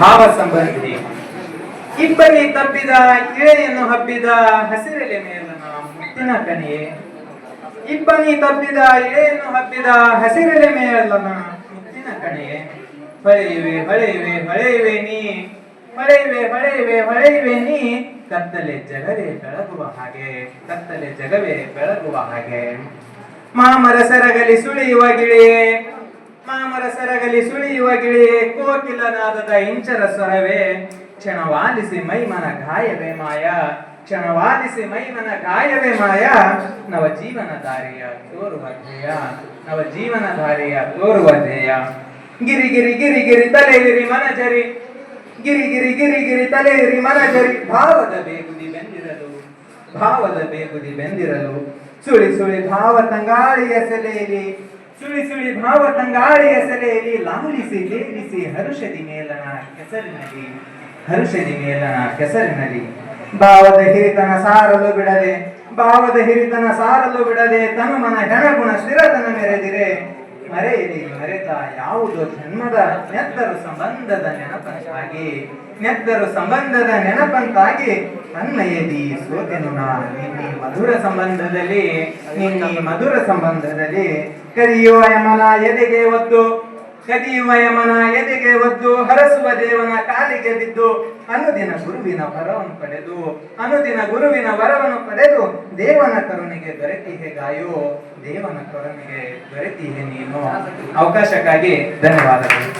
ಭಾವ ಸಂಬಂಧಿ. ಇಬ್ಬನಿ ತಪ್ಪಿದ ಕಿಳೆಯನ್ನು ಹಬ್ಬಿದ, ಹಸಿರೆಲೆ ಮೇಲನ ಮುತ್ತಿನ ಕಣಿಯೇ ಇಬ್ಬನಿ ತಪ್ಪಿದ ಇಳೆಯನ್ನು ಹಬ್ಬಿದ, ಹಸಿರೆಲೆ ಮೇಲನ ಮುತ್ತಿನ ಕಣಿಯೇ ಹೊಳೆಯುವೆ ಹೊಳೆಯುವೆ ಹೊಳೆಯುವೆ ನೀ. ಹೊಳೆಯುವೆ ಹೊಳೆಯುವೆ ಹೊಳೆಯುವೆ ನೀ. ಕತ್ತಲೆ ಜಗವೇ ಬೆಳಗುವ ಹಾಗೆ, ಕತ್ತಲೆ ಜಗವೇ ಬೆಳಗುವ ಹಾಗೆ. ಮಾಮರ ಸರಗಲಿ ಸುಳಿಯುವ ಗಿಳಿಯೇ. ಮಾಮರ ಸರಗಲಿ ಸುಳಿಯುವ ಗಿಳಿಯೇ ಕೋಕಿಲನಾದದ ಇಂಚರ ಸ್ವರವೇ. ಕ್ಷಣವಾಲಿಸಿ ಮೈಮನ ಗಾಯವೇ ಮಾಯ. ಕ್ಷಣವಾಲಿಸಿ ಮೈಮನ ಗಾಯವೇ ಮಾಯ. ನವ ಜೀವನ ದಾರಿಯ ತೋರುವ ಧ್ಯೇಯ. ನವ ಜೀವನ ದಾರಿಯ ತೋರುವ ಧ್ಯೇಯ. ಗಿರಿ ಗಿರಿ ಗಿರಿ ಗಿರಿ ತಲೆಯಿರಿ ಮನಜರಿ ಗಿರಿ ಗಿರಿ ಗಿರಿ ಗಿರಿ ಮನ ಮನಜರಿ ಭಾವದ ಬೇಗುದಿ ಬೆಂದಿರಲು. ಭಾವದ ಬೇಗುದಿ ಬೆಂದಿರಲು. ಸುಳಿ ಸುಳಿ ಭಾವ ತಂಗಾಳಿಯ ಸೆಲೆಯಲ್ಲಿ ಸುಳಿ ಸುಳಿ ಭಾವ ತಂಗಾಳಿಯ ಸೆಲೆಯಲ್ಲಿ ಲಾಲಿಸಿ ಲೇಲಿಸಿ ಹರುಷದಿ ಮೇಲನ ಕೆಸರಿನಲ್ಲಿ ಹರುಷದಿ ಮೇಲನ ಕೆಸರಿನಲ್ಲಿ ಭಾವದ ಹಿರಿತನ ಸಾರಲು ಬಿಡದೆ, ಭಾವದ ಹಿರಿತನ ಸಾರಲು ಬಿಡದೆ ತನು ಮನ ಹೆಣಗುಣ ಸ್ಥಿರತನ ಮೆರೆದಿರೆ. ಮರೆಯಿರಿ ಮರೆತ ಯಾವುದೋ ಜನ್ಮದ ನೆತ್ತರು ಸಂಬಂಧದ ನೆನಪಂತಾಗಿ, ನೆತ್ತರು ಸಂಬಂಧದ ನೆನಪಂತಾಗಿ ತನ್ಮಯದಿ ಸೋತೆನು ನಾನು. ನಿನ್ನೆ ಮಧುರ ಸಂಬಂಧದಲ್ಲಿ, ನಿನ್ನೆ ಮಧುರ ಸಂಬಂಧದಲ್ಲಿ ಕದಿಯುವ ಯಮನ ಎದೆಗೆ ಒದ್ದು, ಕದಿಯುವ ಯಮನ ಎದೆಗೆ ಒದ್ದು, ಹರಸುವ ದೇವನ ಕಾಲಿಗೆ ಬಿದ್ದು, ಅನುದಿನ ಗುರುವಿನ ವರವನ್ನು ಪಡೆದು, ಅನುದಿನ ಗುರುವಿನ ವರವನ್ನು ಪಡೆದು ದೇವನ ಕರುಣೆಗೆ ದೊರೆತಿಹೆ ಗಾಯೋ, ದೇವನ ಕರುಣೆಗೆ ದೊರೆತಿಹೆ ನೀನು. ಅವಕಾಶಕ್ಕಾಗಿ ಧನ್ಯವಾದಗಳು.